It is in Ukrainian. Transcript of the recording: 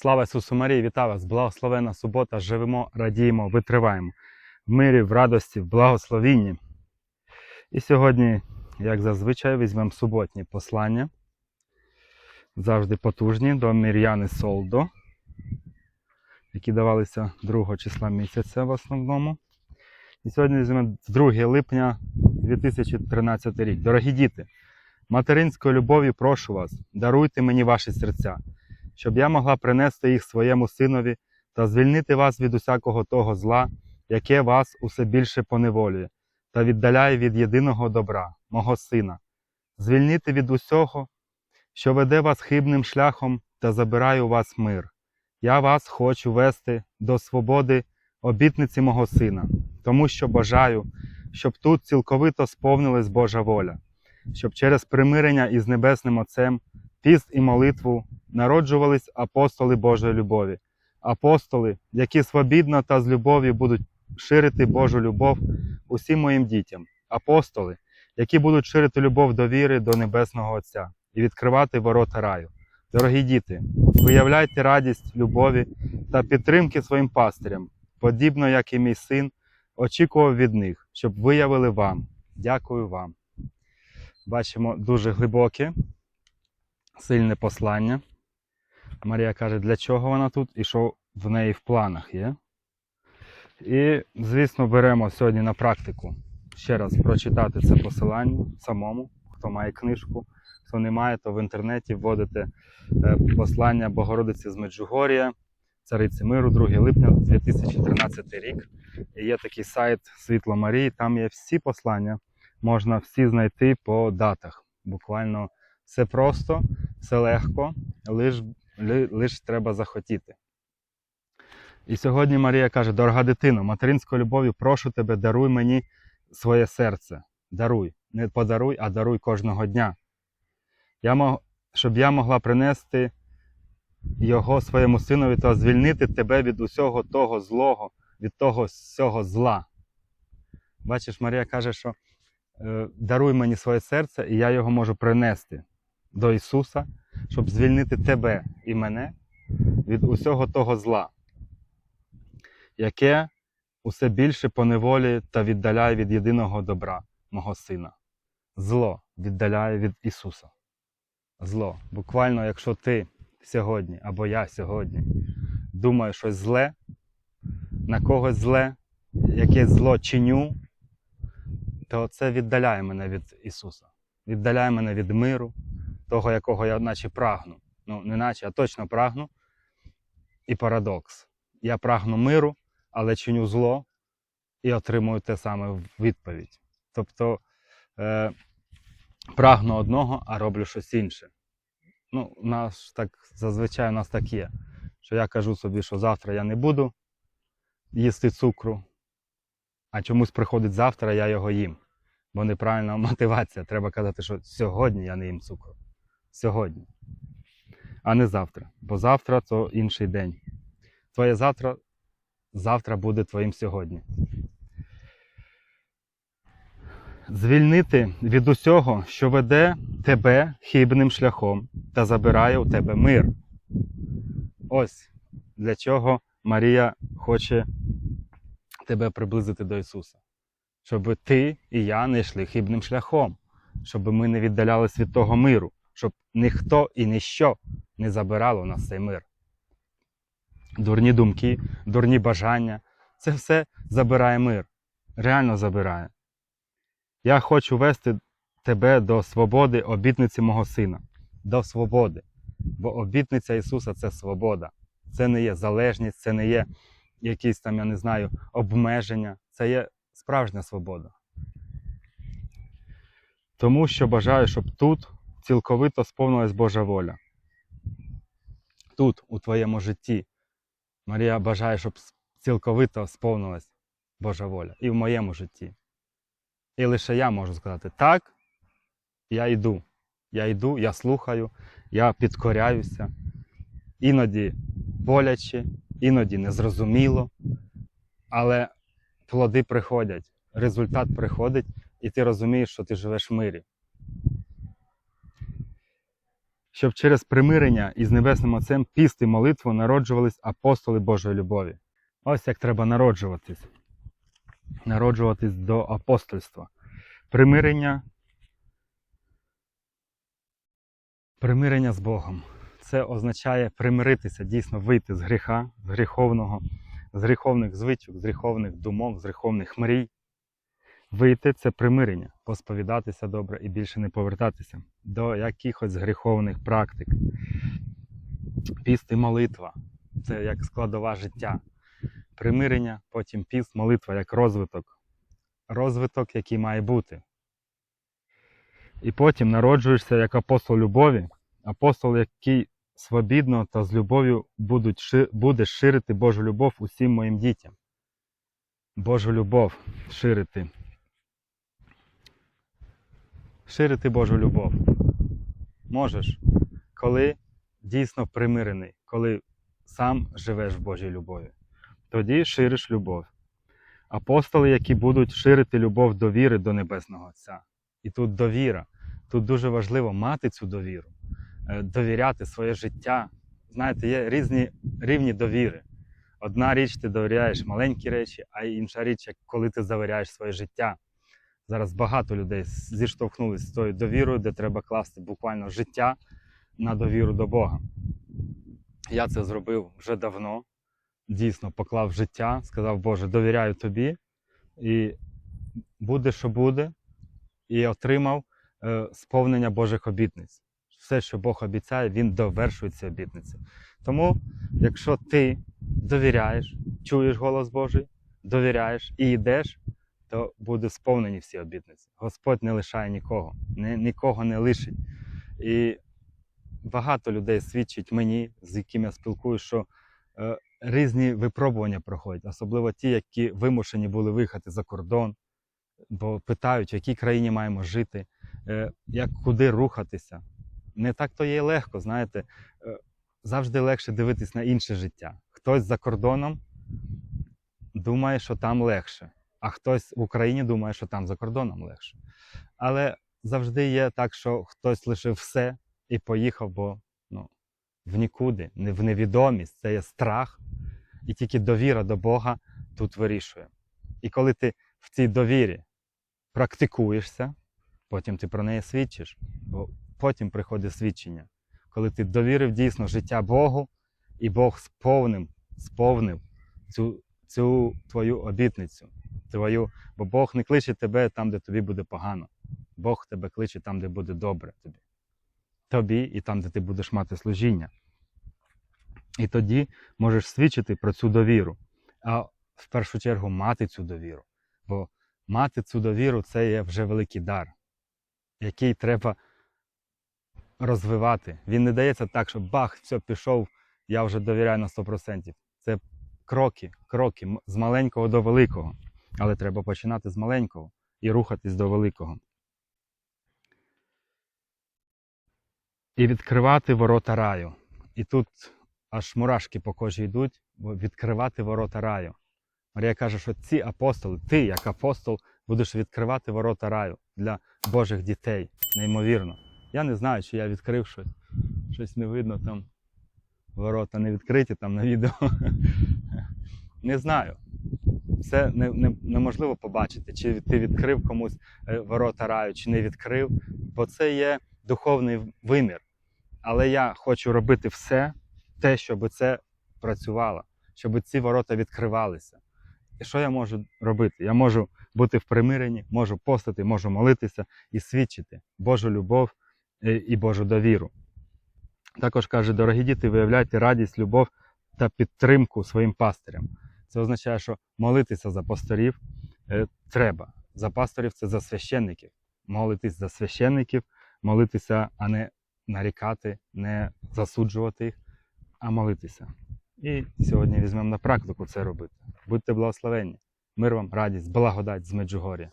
Слава Ісусу Марії, вітаю вас! Благословена субота! Живемо, радіємо, витриваємо в мирі, в радості, в благословінні. І сьогодні, як зазвичай, візьмемо суботні послання, завжди потужні до Мір'яни Солдо, які давалися 2 числа місяця в основному. І сьогодні візьмемо 2 липня 2013 рік. Дорогі діти, материнською любов'ю прошу вас, даруйте мені ваші серця щоб я могла принести їх своєму синові та звільнити вас від усякого того зла, яке вас усе більше поневолює, та віддаляє від єдиного добра, мого сина, звільнити від усього, що веде вас хибним шляхом та забирає у вас мир. Я вас хочу вести до свободи обітниці мого сина, тому що бажаю, щоб тут цілковито сповнилась Божа воля, щоб через примирення із Небесним Отцем, піст і молитву народжувались апостоли Божої любові, апостоли, які свобідно та з любов'ю будуть ширити Божу любов усім моїм дітям, апостоли, які будуть ширити любов до віри до Небесного Отця і відкривати ворота раю. Дорогі діти, виявляйте радість, любові та підтримки своїм пастирям, подібно як і мій син очікував від них, щоб виявили вам. Дякую вам. Бачимо дуже глибоке, сильне послання. Марія каже, для чого вона тут і що в неї в планах є. І, звісно, беремо сьогодні на практику ще раз прочитати це посилання самому, хто має книжку, хто не має, то в інтернеті вводите е, послання Богородиці з Меджугорія, Цариці Миру, 2 липня 2013 рік. І є такий сайт Світло Марії, там є всі послання, можна всі знайти по датах. Буквально все просто, все легко, лиш лиш треба захотіти. І сьогодні Марія каже: дорога дитино, материнською любов'ю прошу тебе, даруй мені своє серце. Даруй. Не подаруй, а даруй кожного дня. Я мог, щоб я могла принести його своєму синові та звільнити тебе від усього того злого, від того всього зла. Бачиш, Марія каже, що е, даруй мені своє серце, і я його можу принести до Ісуса щоб звільнити тебе і мене від усього того зла, яке усе більше поневолює та віддаляє від єдиного добра, мого сина. Зло віддаляє від Ісуса. Зло. Буквально, якщо ти сьогодні або я сьогодні думаю щось зле, на когось зле, якесь зло чиню, то це віддаляє мене від Ісуса, віддаляє мене від миру, того, якого я наче прагну. Ну, не наче, а точно прагну. І парадокс. Я прагну миру, але чиню зло і отримую те саме відповідь. Тобто е, прагну одного, а роблю щось інше. Ну, у нас так зазвичай у нас так є. Що я кажу собі, що завтра я не буду їсти цукру, а чомусь приходить завтра, я його їм. Бо неправильна мотивація. Треба казати, що сьогодні я не їм цукру сьогодні, а не завтра. Бо завтра то інший день. Твоє завтра завтра буде твоїм сьогодні. Звільнити від усього, що веде тебе хибним шляхом та забирає у тебе мир. Ось для чого Марія хоче тебе приблизити до Ісуса. Щоб ти і я не йшли хибним шляхом, щоб ми не віддалялись від того миру щоб ніхто і ніщо не забирало у нас цей мир. Дурні думки, дурні бажання це все забирає мир. Реально забирає. Я хочу вести тебе до свободи обітниці мого сина, до свободи. Бо обітниця Ісуса це свобода. Це не є залежність, це не є якісь там, я не знаю, обмеження. Це є справжня свобода. Тому що бажаю, щоб тут цілковито сповнилась Божа воля. Тут, у твоєму житті, Марія бажає, щоб цілковито сповнилась Божа воля. І в моєму житті. І лише я можу сказати, так, я йду. Я йду, я слухаю, я підкоряюся. Іноді боляче, іноді незрозуміло, але плоди приходять, результат приходить, і ти розумієш, що ти живеш в мирі. Щоб через примирення із Небесним Отцем піст і молитву народжувались апостоли Божої любові. Ось як треба народжуватись. Народжуватись до апостольства. Примирення. Примирення з Богом. Це означає примиритися, дійсно вийти з гріха, з гріховного, з гріховних звичок, з гріховних думок, з гріховних мрій. Вийти це примирення, посповідатися добре і більше не повертатися до якихось гріховних практик. Піст і молитва це як складова життя. Примирення, потім піст, молитва як розвиток. Розвиток, який має бути. І потім народжуєшся як апостол любові, апостол, який свобідно та з любов'ю буде ширити Божу любов усім моїм дітям. Божу любов ширити. Ширити Божу любов. Можеш, коли дійсно примирений, коли сам живеш в Божій любові. Тоді шириш любов. Апостоли, які будуть ширити любов довіри до Небесного Отця. І тут довіра. Тут дуже важливо мати цю довіру, е, довіряти своє життя. Знаєте, є різні рівні довіри. Одна річ ти довіряєш маленькі речі, а інша річ, коли ти завіряєш своє життя. Зараз багато людей зіштовхнулися з тою довірою, де треба класти буквально життя на довіру до Бога. Я це зробив вже давно. Дійсно поклав життя, сказав, Боже, довіряю тобі, і буде, що буде, і отримав е, сповнення Божих обітниць. Все, що Бог обіцяє, Він довершує ці обітниці. Тому, якщо ти довіряєш, чуєш голос Божий, довіряєш і йдеш, то буде сповнені всі обітниці. Господь не лишає нікого, ні, нікого не лишить. І багато людей свідчить мені, з якими я спілкуюся, що е, різні випробування проходять, особливо ті, які вимушені були виїхати за кордон, бо питають, в якій країні маємо жити, е, як куди рухатися. Не так то є легко, знаєте. Е, завжди легше дивитись на інше життя. Хтось за кордоном думає, що там легше, а хтось в Україні думає, що там за кордоном легше. Але завжди є так, що хтось лишив все і поїхав, бо ну, в нікуди, в невідомість, це є страх, і тільки довіра до Бога тут вирішує. І коли ти в цій довірі практикуєшся, потім ти про неї свідчиш, бо потім приходить свідчення. Коли ти довірив дійсно життя Богу, і Бог сповнив, сповнив цю, цю твою обітницю, твою, бо Бог не кличе тебе там, де тобі буде погано. Бог тебе кличе там, де буде добре тобі. Тобі і там, де ти будеш мати служіння. І тоді можеш свідчити про цю довіру. А в першу чергу мати цю довіру. Бо мати цю довіру це є вже великий дар, який треба розвивати. Він не дається так, що бах, все, пішов, я вже довіряю на 100%. Це кроки, кроки з маленького до великого. Але треба починати з маленького і рухатись до великого. І відкривати ворота раю. І тут аж мурашки по кожі йдуть, бо відкривати ворота раю. Марія каже, що ці апостоли, ти, як апостол, будеш відкривати ворота раю для Божих дітей. Неймовірно. Я не знаю, чи я відкрив щось. Щось не видно там. Ворота не відкриті там на відео. Не знаю. Це не, не, неможливо побачити, чи ти відкрив комусь е, ворота раю, чи не відкрив, бо це є духовний вимір. Але я хочу робити все, те, щоб це працювало, щоб ці ворота відкривалися. І що я можу робити? Я можу бути в примиренні, можу постати, можу молитися і свідчити Божу любов е, і Божу довіру. Також каже, дорогі діти, виявляйте радість, любов та підтримку своїм пастирям. Це означає, що молитися за пасторів е, треба. За пасторів це за священників. Молитись за священників, молитися, а не нарікати, не засуджувати їх, а молитися. І сьогодні візьмемо на практику це робити. Будьте благословенні. Мир вам, радість, благодать з Меджугор'я.